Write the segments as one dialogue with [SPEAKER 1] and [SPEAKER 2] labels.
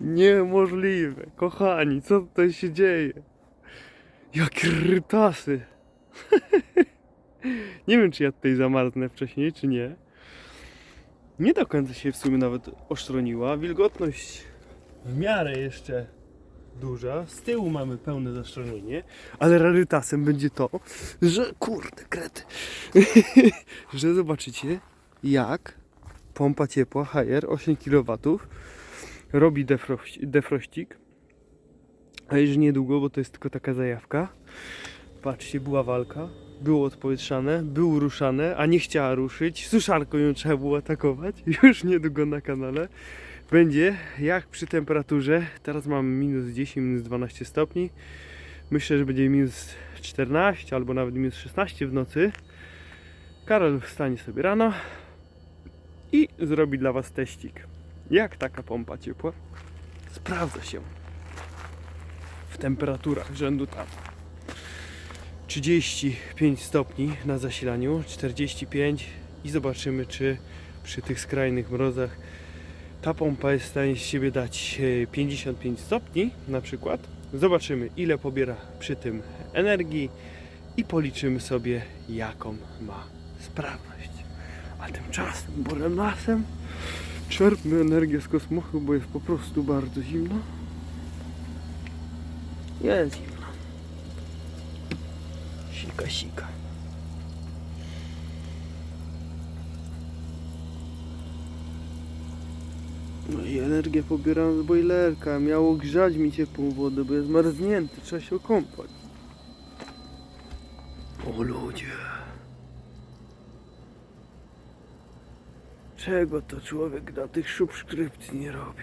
[SPEAKER 1] Niemożliwe. Kochani, co tutaj się dzieje? Jakie rytasy. nie wiem, czy ja tutaj zamarznę wcześniej, czy nie. Nie do końca się w sumie nawet osztroniła. Wilgotność w miarę jeszcze duża. Z tyłu mamy pełne zaszczelnienie, ale rarytasem będzie to, że kurde krety, że zobaczycie jak pompa ciepła HR 8 kW robi defrości, defrościk. A już niedługo, bo to jest tylko taka zajawka. Patrzcie, była walka, było odpowietrzane, było ruszane, a nie chciała ruszyć. Suszarką ją trzeba było atakować. Już niedługo na kanale będzie jak przy temperaturze. Teraz mamy minus 10, minus 12 stopni. Myślę, że będzie minus 14 albo nawet minus 16 w nocy. Karol wstanie sobie rano i zrobi dla Was teścik. Jak taka pompa ciepła sprawdza się w temperaturach rzędu tam 35 stopni na zasilaniu, 45 i zobaczymy, czy przy tych skrajnych mrozach ta pompa jest w stanie z siebie dać e, 55 stopni na przykład. Zobaczymy ile pobiera przy tym energii i policzymy sobie jaką ma sprawność. A tymczasem borem lasem czerpmy energię z kosmosu, bo jest po prostu bardzo zimno. Jest zimno. Sika, sika. No i energię pobieram z bojlerka. Miało grzać mi ciepłą wodę, bo jest marznięty. Trzeba się okąpać. O ludzie. Czego to człowiek dla tych subskrypcji nie robi?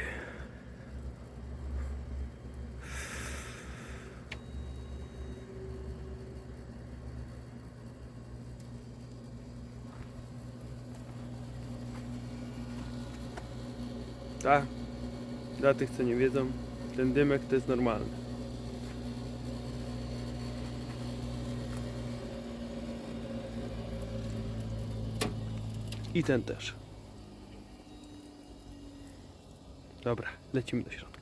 [SPEAKER 1] Tak. Dla tych, co nie wiedzą, ten dymek to jest normalny. I ten też. Dobra, lecimy do środka.